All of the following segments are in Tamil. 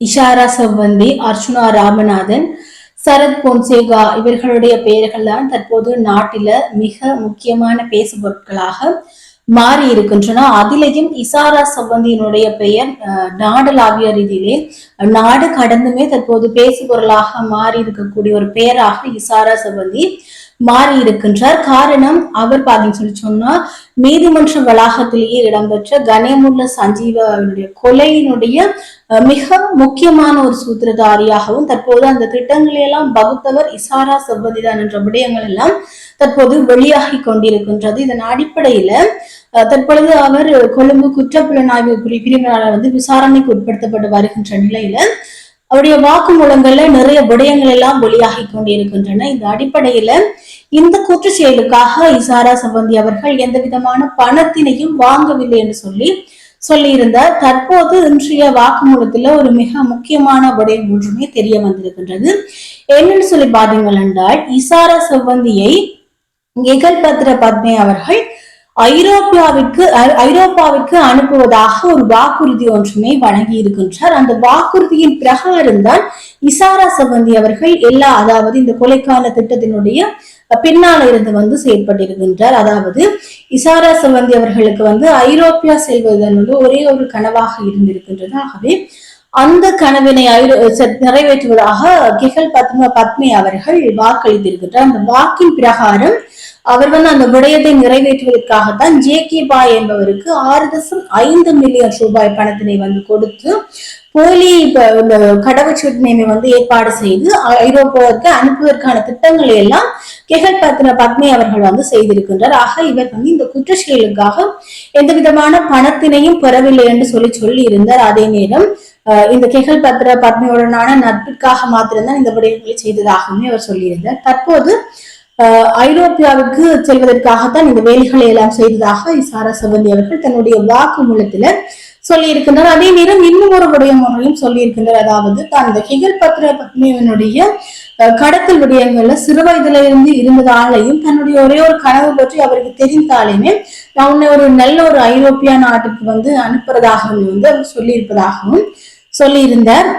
இஷாரா செவ்வந்தி அர்ச்சுனா ராமநாதன் சரத் பொன்சேகா இவர்களுடைய பெயர்கள் தான் தற்போது நாட்டில மிக முக்கியமான பேசு பொருட்களாக மாறி இருக்கின்றன. அதிலேயும் இசாரா செவ்வந்தியினுடைய பெயர் அஹ், நாடளாவிய ரீதியிலே நாடு கடந்துமே தற்போது பேசு பொருளாக மாறி இருக்கக்கூடிய ஒரு பெயராக இசாரா செவ்வந்தி மாறி இருக்கின்றார். காரணம் அவர் பாத்தீங்கன்னு சொல்லி சொன்னா நீதிமன்ற வளாகத்திலேயே இடம்பெற்ற கணேமுல்ல சஞ்சீவனுடைய கொலையினுடைய மிக முக்கியமான ஒரு சூத்திரதாரியாகவும் தற்போது அந்த திட்டங்களை எல்லாம் பகுத்தவர் இசாரா செவ்வதிதான் என்ற விடயங்கள் எல்லாம் தற்போது வெளியாகி கொண்டிருக்கின்றது. இதன் அடிப்படையில அஹ், தற்பொழுது அவர் கொழும்பு குற்றப்புலனாய்வு பிரிவினரால் வந்து விசாரணைக்கு உட்படுத்தப்பட்டு வருகின்ற நிலையில அவருடைய வாக்குமூலங்கள்ல நிறைய விடயங்கள் எல்லாம் வெளியாகி கொண்டிருக்கின்றன. இந்த அடிப்படையில இந்த குற்ற செயலுக்காக இசாரா சம்பந்தி அவர்கள் எந்த விதமான பணத்தினையும் வாங்கவில்லை என்று சொல்லி சொல்லியிருந்தார் தற்போது இன்றைய வாக்குமூலத்துல ஒரு மிக முக்கியமான விடயம் ஒன்றுமே தெரிய வந்திருக்கின்றது. என்னன்னு சொல்லி பாத்தீங்கள் என்றால் இசாரா செவ்வந்தியை எகல் பத்ர பத்மே அவர்கள் ஐரோப்பியாவிற்கு ஐரோப்பாவிற்கு அனுப்புவதாக ஒரு வாக்குறுதி ஒன்றுமே வழங்கி இருக்கின்றார். அந்த வாக்குறுதியின் பிரகாரம்தான் இசாரா சம்பந்தி அவர்கள் எல்லா அதாவது இந்த கொலைக்கால திட்டத்தினுடைய பின்னால இருந்து வந்து செயற்பட்டிருக்கின்றார் அதாவது இசாரா சம்பந்தி அவர்களுக்கு வந்து ஐரோப்பியா செல்வதன் வந்து ஒரே ஒரு கனவாக இருந்திருக்கின்றது. ஆகவே அந்த கனவினை ஐரோ- நிறைவேற்றுவதாக கிகல் பத்ம பத்மே அவர்கள் வாக்களித்திருக்கின்றார். அந்த வாக்கின் பிரகாரம் அவர் வந்து அந்த விடயத்தை நிறைவேற்றுவதற்காகத்தான் ஜே கே பாய் என்பவருக்கு ஆறு தசம் ஐந்து மில்லியன் ரூபாய் பணத்தினை வந்து கொடுத்து போலி இந்த கடவுச்சீட்டினை வந்து ஏற்பாடு செய்து ஐரோப்பாவிற்கு அனுப்புவதற்கான திட்டங்களை எல்லாம் கெகல் பத்ன பத்மி அவர்கள் வந்து செய்திருக்கின்றார். ஆக இவர் வந்து இந்த குற்ற செயலுக்காக எந்த விதமான பணத்தினையும் பெறவில்லை என்று சொல்லி சொல்லி இருந்தார் அதே நேரம் இந்த கெகல் பத்ர பத்மையுடனான நட்பிற்காக மாத்திரம்தான் இந்த விடயங்களை செய்ததாகவுமே அவர் சொல்லியிருந்தார். தற்போது ஐரோப்பியாவுக்கு செல்வதற்காகத்தான் இந்த வேலைகளை எல்லாம் செய்ததாக இசாரா சவந்தி அவர்கள் தன்னுடைய வாக்குமூலத்துல சொல்லியிருக்கின்றார். அதே நேரம் இன்னும் ஒரு விடயம் ஒன்றையும் சொல்லியிருக்கின்றார். அதாவது தான் இந்த ஹிகல் பத்ர பத்மியனுடைய கடத்தல் விடயங்கள்ல சிறு வயதுல இருந்து இருந்ததாலையும் தன்னுடைய ஒரே ஒரு கனவு பற்றி அவருக்கு தெரிந்தாலுமே நான் உன்னை ஒரு நல்ல ஒரு ஐரோப்பிய நாட்டுக்கு வந்து அனுப்புறதாகவும் வந்து அவர் சொல்லியிருப்பதாகவும் சொல்லியிருந்தார்.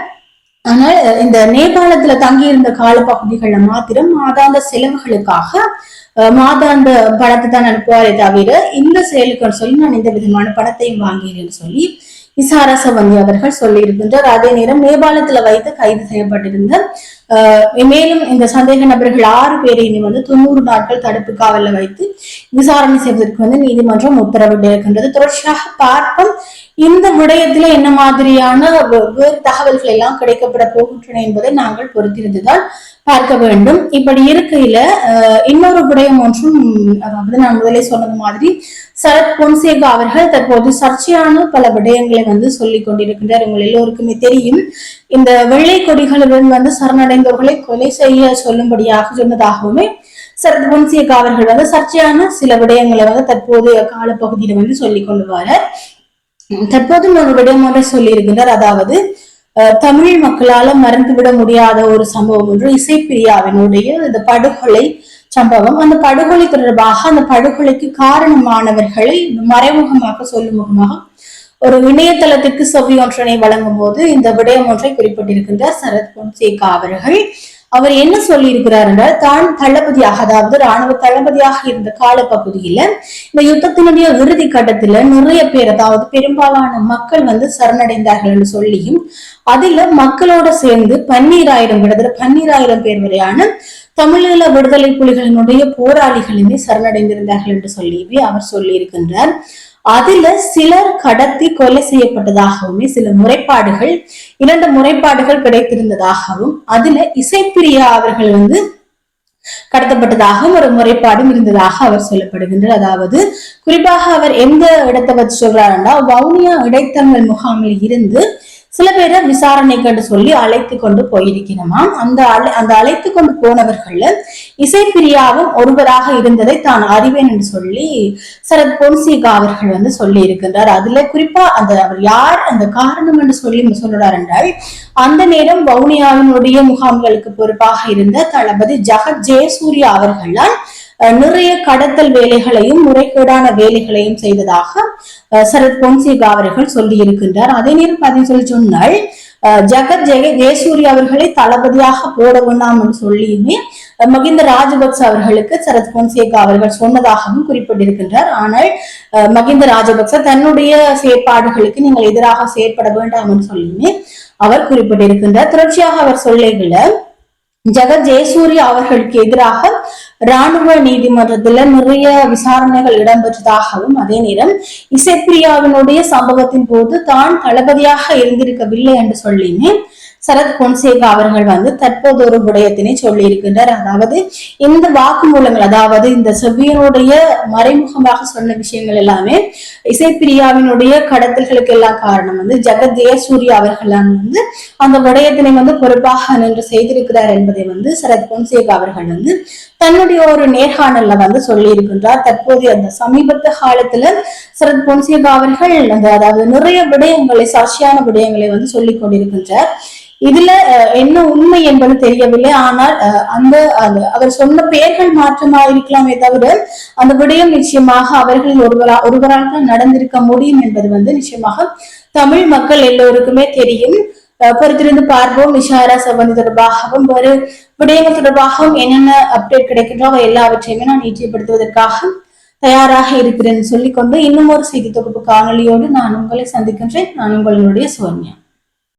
ஆனால் இந்த நேபாளத்துல தங்கியிருந்த காலப்பகுதிகள்ல மாத்திரம் மாதாந்த செலவுகளுக்காக மாதாந்த பணத்தை தான் அனுப்புவாரே தவிர இந்த செயலுக்கு சொல்லி நான் இந்த விதமான பணத்தையும் வாங்கினேன்னு சொல்லி இசாரா சவந்தி அவர்கள் சொல்லியிருக்கின்றார். அதே நேரம் நேபாளத்துல வைத்து கைது செய்யப்பட்டிருந்த மேலும் இந்த சந்தேக நபர்கள் ஆறு பேரையும் வந்து தொண்ணூறு நாட்கள் தடுப்பு காவலில் வைத்து விசாரணை செய்வதற்கு வந்து நீதிமன்றம் உத்தரவிட்டிருக்கின்றது. தொடர்ச்சியாக பார்ப்போம். இந்த விடயத்துல என்ன மாதிரியான வெவ்வேறு தகவல்கள் எல்லாம் கிடைக்கப்பட போகின்றன என்பதை நாங்கள் பொறுத்திருந்துதான் பார்க்க வேண்டும். இப்படி இருக்கையில இன்னொரு விடயம் ஒன்றும் அதாவது நான் முதலே சொன்னது மாதிரி சரத் பொன்சேகா அவர்கள் தற்போது சர்ச்சையான பல விடயங்களை வந்து சொல்லி கொண்டிருக்கின்றார். உங்கள் எல்லோருக்குமே தெரியும். இந்த வெள்ளை கொடிகளுடன் வந்து சரணடைந்தவர்களை கொலை செய்ய சொல்லும்படியாக சொன்னதாகவுமே சரத் பொன்சேகா அவர்கள் வந்து சர்ச்சையான சில விடயங்களை வந்து தற்போதைய காலப்பகுதியில வந்து சொல்லிக் கொண்டு தற்போது ஒரு விடயம் ஒன்றை சொல்லியிருக்கின்றார். அதாவது தமிழ் மக்களால மறந்துவிட முடியாத ஒரு சம்பவம் ஒன்று இசைப்பிரியாவினுடைய இந்த படுகொலை சம்பவம். அந்த படுகொலை தொடர்பாக அந்த படுகொலைக்கு காரணமானவர்களை மறைமுகமாக சொல்லும் முகமாக ஒரு இணையதளத்திற்கு செவி ஒன்றனை வழங்கும் போது இந்த விடயம் ஒன்றை குறிப்பிட்டிருக்கின்றார். சரத் பொன்சேகா அவர்கள். அவர் என்ன சொல்லி இருக்கிறார் என்றால் தான் தளபதியாக அதாவது ராணுவ தளபதியாக இருந்த காலப்பகுதியில இந்த யுத்தத்தினுடைய இறுதி கட்டத்துல நிறைய பேர் அதாவது பெரும்பாலான மக்கள் வந்து சரணடைந்தார்கள் என்று சொல்லியும் அதுல மக்களோட சேர்ந்து பன்னீராயிரம் கிட்டத்தட்ட பன்னீராயிரம் பேர் வரையான தமிழீழ விடுதலை புலிகளினுடைய போராளிகளுமே சரணடைந்திருந்தார்கள் என்று சொல்லியுமே அவர் சொல்லியிருக்கின்றார். அதுல சிலர் கடத்தி கொலை செய்யப்பட்டதாகவுமே சில முறைப்பாடுகள் இரண்டு முறைப்பாடுகள் கிடைத்திருந்ததாகவும் அதுல இசைப்பிரியா அவர்கள் வந்து கடத்தப்பட்டதாகவும் ஒரு முறைப்பாடும் இருந்ததாக அவர் சொல்லப்படுகின்றார். அதாவது குறிப்பாக அவர் எந்த இடத்தை வச்சு சொல்றாருன்னா வவுனியா இடைத்தங்கள் முகாமில் இருந்து சில பேரை விசாரணைக்கு என்று சொல்லி அழைத்து கொண்டு போயிருக்கிறோமாம் அந்த அழை அந்த அழைத்து கொண்டு போனவர்கள்ல இசைப்பிரியாவும் ஒருவராக இருந்ததை தான் அறிவேன் என்று சொல்லி சரத் பொன்சேகா அவர்கள் வந்து சொல்லி இருக்கின்றார் அதுல குறிப்பா அந்த அவர் யார் அந்த காரணம் என்று சொல்லி சொல்றார் என்றால் அந்த நேரம் வவுனியாவினுடைய முகாம்களுக்கு பொறுப்பாக இருந்த தளபதி ஜகத் ஜெயசூர்யா அவர்களால் நிறைய கடத்தல் வேலைகளையும் முறைகேடான வேலைகளையும் செய்ததாக சரத் பொன்சேகா அவர்கள் சொல்லி இருக்கின்றார் அதே நேரம் பதிவு சொல்லி சொன்னால் ஜகத் ஜெய ஜெயசூரிய அவர்களை தளபதியாக போட வேண்டாம் என்று சொல்லியுமே மகிந்த ராஜபக்ச அவர்களுக்கு சரத் பொன்சேகா அவர்கள் சொன்னதாகவும் குறிப்பிட்டிருக்கின்றார். ஆனால் அஹ், மகிந்த ராஜபக்ச தன்னுடைய செயற்பாடுகளுக்கு நீங்கள் எதிராக செயற்பட வேண்டாம் என்று சொல்லியுமே அவர் குறிப்பிட்டிருக்கின்றார். தொடர்ச்சியாக அவர் சொல்லைகள ஜெகத் ஜெயசூரி அவர்களுக்கு எதிராக ராணுவ நீதிமன்றத்துல நிறைய விசாரணைகள் இடம்பெற்றதாகவும் அதே நேரம் இசைப்பிரியாவினுடைய சம்பவத்தின் போது தான் தளபதியாக இருந்திருக்கவில்லை என்று சொல்லியுமே சரத் பொன்சேகா அவர்கள் வந்து தற்போது ஒரு விடயத்தினை சொல்லி இருக்கின்றார் அதாவது இந்த வாக்குமூலங்கள் அதாவது இந்த செவ்வியனுடைய மறைமுகமாக சொன்ன விஷயங்கள் எல்லாமே இசைப்பிரியாவினுடைய கடத்தல்களுக்கு எல்லாம் காரணம் வந்து ஜெகத் ஜெயசூர்யா அவர்கள் வந்து அந்த விடயத்தினை வந்து பொறுப்பாக நின்று செய்திருக்கிறார் என்பதை வந்து சரத் பொன்சேகா அவர்கள் வந்து தன்னுடைய ஒரு நேர்காணல்ல வந்து சொல்லி இருக்கின்றார் தற்போது அந்த சமீபத்த காலத்துல சரத் பொன்சேகா அவர்கள் அந்த அதாவது நிறைய விடயங்களை சாட்சியான விடயங்களை வந்து சொல்லி கொண்டிருக்கின்றார். இதுல என்ன உண்மை என்பது தெரியவில்லை. ஆனால் அஹ், அந்த அவர் சொன்ன பெயர்கள் மாற்றமா இருக்கலாமே தவிர அந்த விடயம் நிச்சயமாக அவர்களில் ஒருவரா ஒருவரால் தான் நடந்திருக்க முடியும் என்பது வந்து நிச்சயமாக தமிழ் மக்கள் எல்லோருக்குமே தெரியும். பொறுத்திருந்து பார்ப்போம் விஷாரா சம்பந்தி தொடர்பாகவும் ஒரு விடயங்கள் தொடர்பாகவும் என்னென்ன அப்டேட் கிடைக்கின்றோ அவை எல்லாவற்றையுமே நான் நிச்சயப்படுத்துவதற்காக தயாராக இருக்கிறேன் சொல்லிக்கொண்டு இன்னும் ஒரு செய்தி தொகுப்பு காணொளியோடு நான் உங்களை சந்திக்கின்றேன் நான் உங்களுடைய சோன்யா